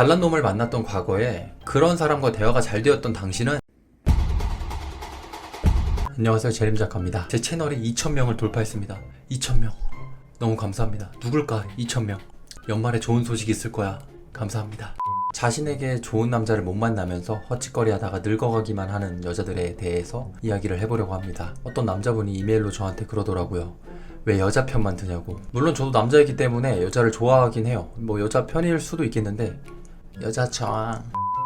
잘난 놈을 만났던 과거에 그런 사람과 대화가 잘 되었던 당신은 안녕하세요 제림 작가입니다 제 채널이 2,000명을 돌파했습니다 2,000명 너무 감사합니다 누굴까 2,000명 연말에 좋은 소식이 있을 거야 감사합니다 자신에게 좋은 남자를 못 만나면서 헛짓거리 하다가 늙어가기만 하는 여자들에 대해서 이야기를 해보려고 합니다. 어떤 남자분이 이메일로 저한테 그러더라고요. 왜 여자 편만 드냐고. 물론 저도 남자이기 때문에 여자를 좋아하긴 해요. 뭐 여자 편일 수도 있겠는데 여자 저항.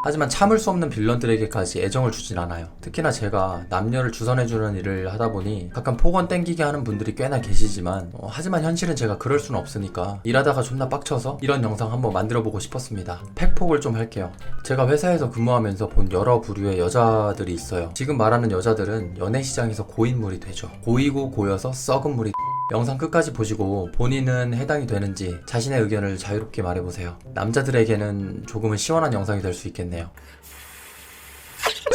하지만 참을 수 없는 빌런들에게까지 애정을 주진 않아요. 특히나 제가 남녀를 주선해주는 일을 하다 보니 가끔 폭언 땡기게 하는 분들이 꽤나 계시지만 어, 하지만 현실은 제가 그럴 수는 없으니까 일하다가 존나 빡쳐서 이런 영상 한번 만들어보고 싶었습니다. 팩폭을 좀 할게요. 제가 회사에서 근무하면서 본 여러 부류의 여자들이 있어요. 지금 말하는 여자들은 연애 시장에서 고인물이 되죠. 고이고 고여서 썩은 물이 영상 끝까지 보시고 본인은 해당이 되는지 자신의 의견을 자유롭게 말해보세요. 남자들에게는 조금은 시원한 영상이 될 수 있겠네요.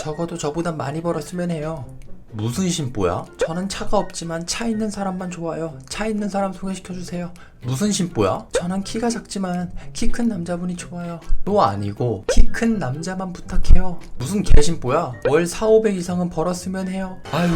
적어도 저보다 많이 벌었으면 해요. 무슨 심보야? 저는 차가 없지만 차 있는 사람만 좋아요. 차 있는 사람 소개시켜주세요. 무슨 심보야? 저는 키가 작지만 키 큰 남자분이 좋아요. 또 아니고 키 큰 남자만 부탁해요. 무슨 개심보야? 월 4, 500 이상은 벌었으면 해요. 아유,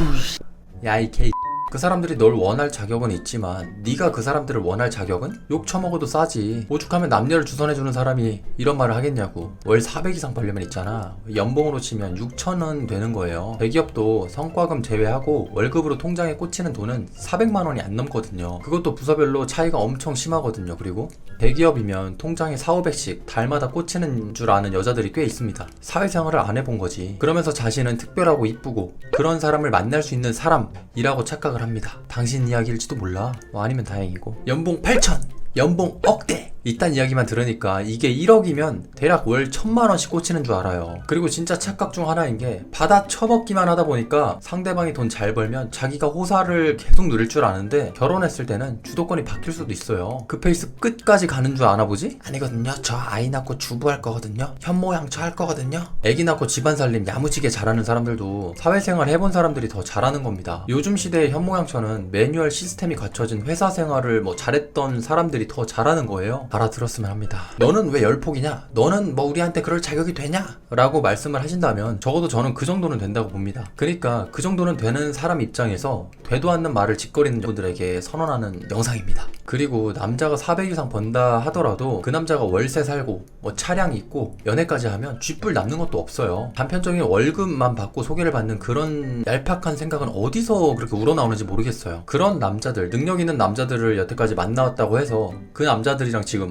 야이 개. 그 사람들이 널 원할 자격은 있지만 네가 그 사람들을 원할 자격은? 욕 처먹어도 싸지. 오죽하면 남녀를 주선해주는 사람이 이런 말을 하겠냐고. 월 400 이상 벌려면 있잖아. 연봉으로 치면 6천원 되는 거예요. 대기업도 성과금 제외하고 월급으로 통장에 꽂히는 돈은 400만 원이 안 넘거든요. 그것도 부서별로 차이가 엄청 심하거든요. 그리고 대기업이면 통장에 4, 500씩 달마다 꽂히는 줄 아는 여자들이 꽤 있습니다. 사회생활을 안 해본 거지. 그러면서 자신은 특별하고 이쁘고 그런 사람을 만날 수 있는 사람이라고 착각을 합니다. 당신 이야기일지도 몰라. 뭐 아니면 다행이고. 연봉 8천! 연봉 억대! 이딴 이야기만 들으니까 이게 1억이면 대략 월 천만 원씩 꽂히는 줄 알아요. 그리고 진짜 착각 중 하나인 게 받아 처먹기만 하다 보니까 상대방이 돈 잘 벌면 자기가 호사를 계속 누릴 줄 아는데 결혼했을 때는 주도권이 바뀔 수도 있어요. 그 페이스 끝까지 가는 줄 아나 보지? 아니거든요. 저 아이 낳고 주부할 거거든요. 현모양처 할 거거든요. 애기 낳고 집안 살림 야무지게 잘하는 사람들도 사회생활 해본 사람들이 더 잘하는 겁니다. 요즘 시대의 현모양처는 매뉴얼 시스템이 갖춰진 회사 생활을 뭐 잘했던 사람들이 더 잘하는 거예요. 알아들었으면 합니다. 너는 왜 열폭이냐? 너는 뭐 우리한테 그럴 자격이 되냐? 라고 말씀을 하신다면 적어도 저는 그 정도는 된다고 봅니다. 그러니까 그 정도는 되는 사람 입장에서 되도 않는 말을 짓거리는 분들에게 선언하는 영상입니다. 그리고 남자가 400 이상 번다 하더라도 그 남자가 월세 살고 뭐 차량 있고 연애까지 하면 쥐뿔 남는 것도 없어요. 단편적인 월급만 받고 소개를 받는 그런 얄팍한 생각은 어디서 그렇게 우러나오는지 모르겠어요. 그런 남자들, 능력 있는 남자들을 여태까지 만나왔다고 해서 그 남자들이랑 지금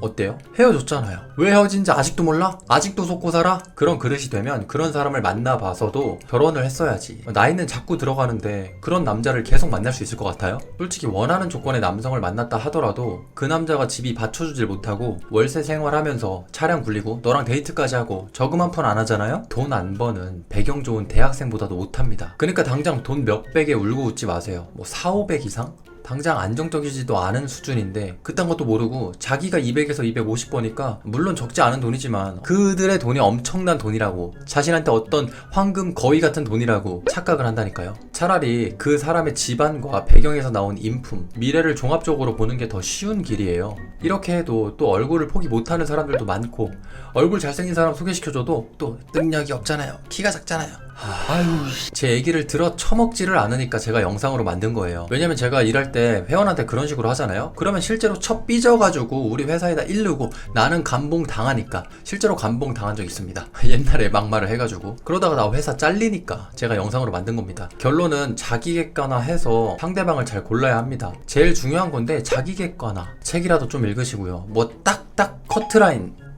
어때요? 헤어졌잖아요. 왜 헤어진지 아직도 몰라? 아직도 속고 살아? 그런 그릇이 되면 그런 사람을 만나봐서도 결혼을 했어야지. 나이는 자꾸 들어가는데 그런 남자를 계속 만날 수 있을 것 같아요? 솔직히 원하는 조건의 남성을 만났다 하더라도 그 남자가 집이 받쳐주질 못하고 월세 생활하면서 차량 굴리고 너랑 데이트까지 하고 저금 한 푼 안 하잖아요? 돈 안 버는 배경 좋은 대학생보다도 못합니다. 그러니까 당장 돈 몇백에 울고 웃지 마세요. 뭐 4, 500 이상? 당장 안정적이지도 않은 수준인데 그딴 것도 모르고 자기가 200에서 250 버니까 물론 적지 않은 돈이지만 그들의 돈이 엄청난 돈이라고 자신한테 어떤 황금 거위 같은 돈이라고 착각을 한다니까요. 차라리 그 사람의 집안과 배경에서 나온 인품, 미래를 종합적으로 보는 게 더 쉬운 길이에요. 이렇게 해도 또 얼굴을 포기 못하는 사람들도 많고 얼굴 잘생긴 사람 소개시켜줘도 또 능력이 없잖아요. 키가 작잖아요. 아유, 제 얘기를 들어 처먹지를 않으니까 제가 영상으로 만든 거예요. 왜냐면 제가 일할 때 회원한테 그런 식으로 하잖아요. 그러면 실제로 첫 삐져가지고 우리 회사에다 일르고 나는 감봉 당하니까 실제로 감봉 당한 적 있습니다. 옛날에 막말을 해가지고 그러다가 나 회사 잘리니까 제가 영상으로 만든 겁니다. 결론은 자기 객관화 해서 상대방을 잘 골라야 합니다. 제일 중요한 건데 자기 객관화 책이라도 좀 읽으시고요. 뭐 딱딱 커트라인.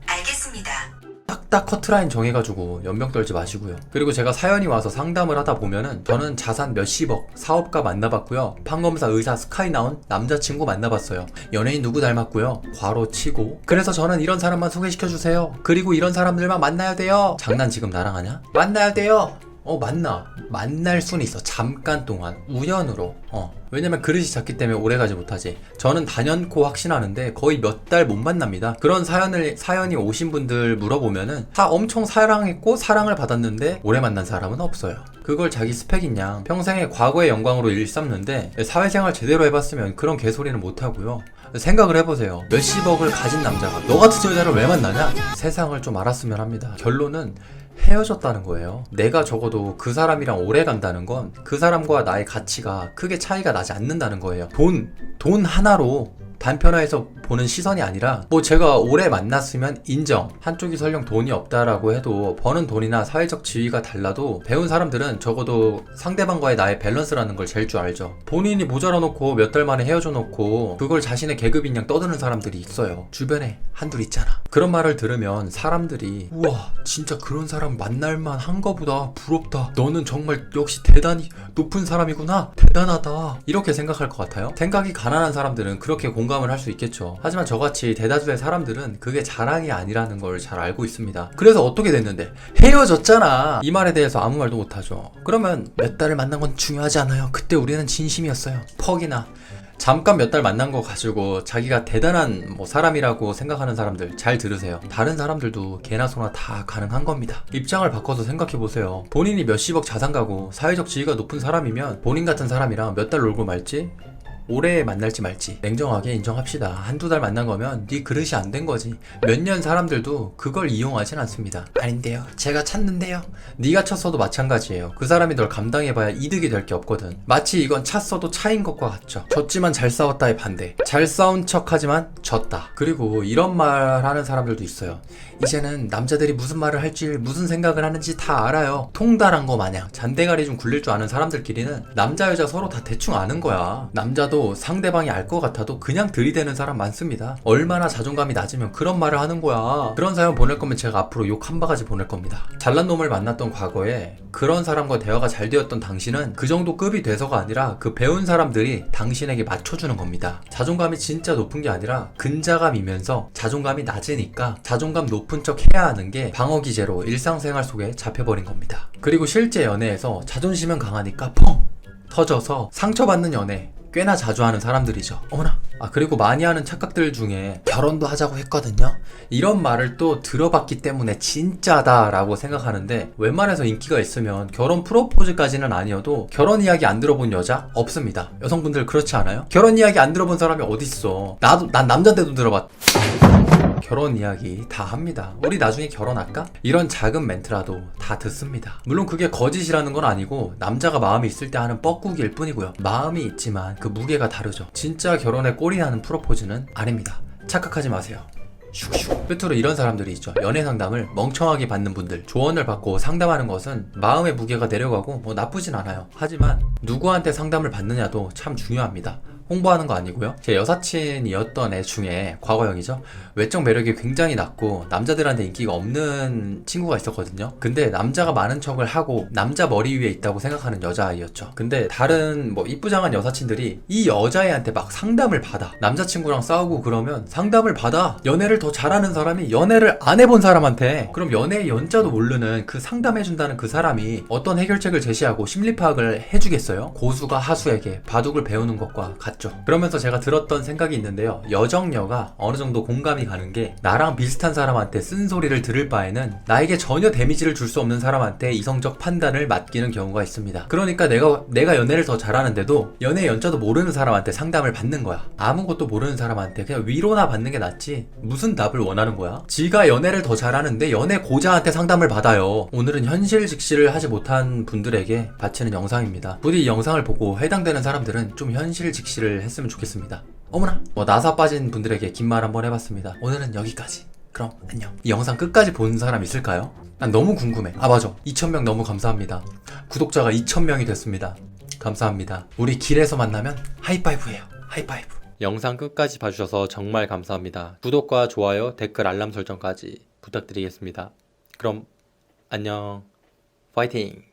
딱딱 커트라인 정해가지고 연병 떨지 마시고요. 그리고 제가 사연이 와서 상담을 하다 보면은 저는 자산 몇십억 사업가 만나봤고요. 판검사 의사 스카이 나온 남자친구 만나봤어요. 연예인 누구 닮았고요. 과로 치고. 그래서 저는 이런 사람만 소개시켜주세요. 그리고 이런 사람들만 만나야 돼요. 장난 지금 나랑 하냐? 만나야 돼요. 어 만나? 만날 수는 있어. 잠깐 동안. 우연으로. 어. 왜냐면 그릇이 작기 때문에 오래가지 못하지. 저는 단연코 확신하는데 거의 몇 달 못 만납니다. 그런 사연을 사연이 오신 분들 물어보면은 다 엄청 사랑했고 사랑을 받았는데 오래 만난 사람은 없어요. 그걸 자기 스펙인 양 평생의 과거의 영광으로 일삼는데 사회생활 제대로 해봤으면 그런 개소리는 못하고요. 생각을 해보세요. 몇십억을 가진 남자가 너 같은 여자를 왜 만나냐? 세상을 좀 알았으면 합니다. 결론은 헤어졌다는 거예요. 내가 적어도 그 사람이랑 오래 간다는 건 그 사람과 나의 가치가 크게 차이가 나지 않는다는 거예요. 돈, 돈 하나로 단편화해서 보는 시선이 아니라 뭐 제가 오래 만났으면 인정 한쪽이 설령 돈이 없다라고 해도 버는 돈이나 사회적 지위가 달라도 배운 사람들은 적어도 상대방과의 나의 밸런스라는 걸잴줄 알죠 본인이 모자라 놓고 몇 달 만에 헤어져 놓고 그걸 자신의 계급인 양 떠드는 사람들이 있어요 주변에 한둘 있잖아 그런 말을 들으면 사람들이 우와 진짜 그런 사람 만날만 한 거보다 부럽다. 너는 정말 역시 대단히 높은 사람이구나. 대단하다. 이렇게 생각할 것 같아요. 생각이 가난한 사람들은 그렇게 공감을 할 수 있겠죠. 하지만 저같이 대다수의 사람들은 그게 자랑이 아니라는 걸 잘 알고 있습니다. 그래서 어떻게 됐는데? 헤어졌잖아. 이 말에 대해서 아무 말도 못하죠. 그러면 몇 달을 만난 건 중요하지 않아요. 그때 우리는 진심이었어요. 퍽이나 잠깐 몇 달 만난 거 가지고 자기가 대단한 뭐 사람이라고 생각하는 사람들 잘 들으세요. 다른 사람들도 개나 소나 다 가능한 겁니다. 입장을 바꿔서 생각해 보세요. 본인이 몇십억 자산 가고 사회적 지위가 높은 사람이면 본인 같은 사람이랑 몇 달 놀고 말지 오래 만날지 말지 냉정하게 인정합시다. 한두 달 만난 거면 네 그릇이 안 된 거지. 몇 년 사람들도 그걸 이용하진 않습니다. 아닌데요. 제가 찾는데요. 네가 쳤어도 마찬가지예요. 그 사람이 널 감당해봐야 이득이 될 게 없거든. 마치 이건 찼어도 차인 것과 같죠. 졌지만 잘 싸웠다의 반대. 잘 싸운 척하지만 졌다. 그리고 이런 말 하는 사람들도 있어요. 이제는 남자들이 무슨 말을 할지 무슨 생각을 하는지 다 알아요. 통달한 거 마냥 잔대가리 좀 굴릴 줄 아는 사람들끼리는 남자 여자 서로 다 대충 아는 거야. 남자도 상대방이 알 것 같아도 그냥 들이대는 사람 많습니다. 얼마나 자존감이 낮으면 그런 말을 하는 거야. 그런 사연 보낼 거면 제가 앞으로 욕 한 바가지 보낼 겁니다. 잘난 놈을 만났던 과거에 그런 사람과 대화가 잘 되었던 당신은 그 정도 급이 돼서가 아니라 그 배운 사람들이 당신에게 맞춰주는 겁니다. 자존감이 진짜 높은 게 아니라 근자감이면서 자존감이 낮으니까 자존감 높은 척 해야 하는 게 방어 기제로 일상생활 속에 잡혀버린 겁니다. 그리고 실제 연애에서 자존심은 강하니까 펑 터져서 상처받는 연애 꽤나 자주 하는 사람들이죠. 어머나. 아, 그리고 많이 하는 착각들 중에 결혼도 하자고 했거든요. 이런 말을 또 들어봤기 때문에 진짜다라고 생각하는데 웬만해서 인기가 있으면 결혼 프로포즈까지는 아니어도 결혼 이야기 안 들어본 여자 없습니다. 여성분들 그렇지 않아요? 결혼 이야기 안 들어본 사람이 어딨어. 나도, 난 남자인데도 들어봤. 결혼 이야기 다 합니다. 우리 나중에 결혼할까? 이런 작은 멘트라도 다 듣습니다. 물론 그게 거짓이라는 건 아니고 남자가 마음이 있을 때 하는 뻐꾸기일 뿐이고요. 마음이 있지만 그 무게가 다르죠. 진짜 결혼에 꼴이 나는 프로포즈는 아닙니다. 착각하지 마세요. 슉슉. 끝으로 이런 사람들이 있죠. 연애 상담을 멍청하게 받는 분들. 조언을 받고 상담하는 것은 마음의 무게가 내려가고 뭐 나쁘진 않아요. 하지만 누구한테 상담을 받느냐도 참 중요합니다. 홍보하는 거 아니고요. 제 여사친이었던 애 중에 과거형이죠. 외적 매력이 굉장히 낮고 남자들한테 인기가 없는 친구가 있었거든요. 근데 남자가 많은 척을 하고 남자 머리 위에 있다고 생각하는 여자아이였죠. 근데 다른 뭐 이쁘장한 여사친들이 이 여자애한테 막 상담을 받아. 남자친구랑 싸우고 그러면 상담을 받아. 연애를 더 잘하는 사람이 연애를 안 해본 사람한테 그럼 연애의 연자도 모르는 그 상담해준다는 그 사람이 어떤 해결책을 제시하고 심리 파악을 해주겠어요? 고수가 하수에게 바둑을 배우는 것과 같죠. 그러면서 제가 들었던 생각이 있는데요. 여정녀가 어느 정도 공감이 가는 게 나랑 비슷한 사람한테 쓴소리를 들을 바에는 나에게 전혀 데미지를 줄 수 없는 사람한테 이성적 판단을 맡기는 경우가 있습니다. 그러니까 내가 내가 연애를 더 잘하는데도 연애 연자도 모르는 사람한테 상담을 받는 거야. 아무것도 모르는 사람한테 그냥 위로나 받는 게 낫지. 무슨 답을 원하는 거야? 지가 연애를 더 잘하는데 연애 고자한테 상담을 받아요. 오늘은 현실 직시를 하지 못한 분들에게 바치는 영상입니다. 부디 이 영상을 보고 해당되는 사람들은 좀 현실 직시 를 했으면 좋겠습니다. 어머나, 뭐 나사 빠진 분들에게 긴 말 한번 해봤습니다. 오늘은 여기까지. 그럼 안녕. 이 영상 끝까지 본 사람 있을까요? 난 너무 궁금해. 아 맞아. 2,000명 너무 감사합니다. 구독자가 2,000명이 됐습니다. 감사합니다. 우리 길에서 만나면 하이파이브예요. 하이파이브. 영상 끝까지 봐주셔서 정말 감사합니다. 구독과 좋아요, 댓글 알람 설정까지 부탁드리겠습니다. 그럼 안녕. 파이팅!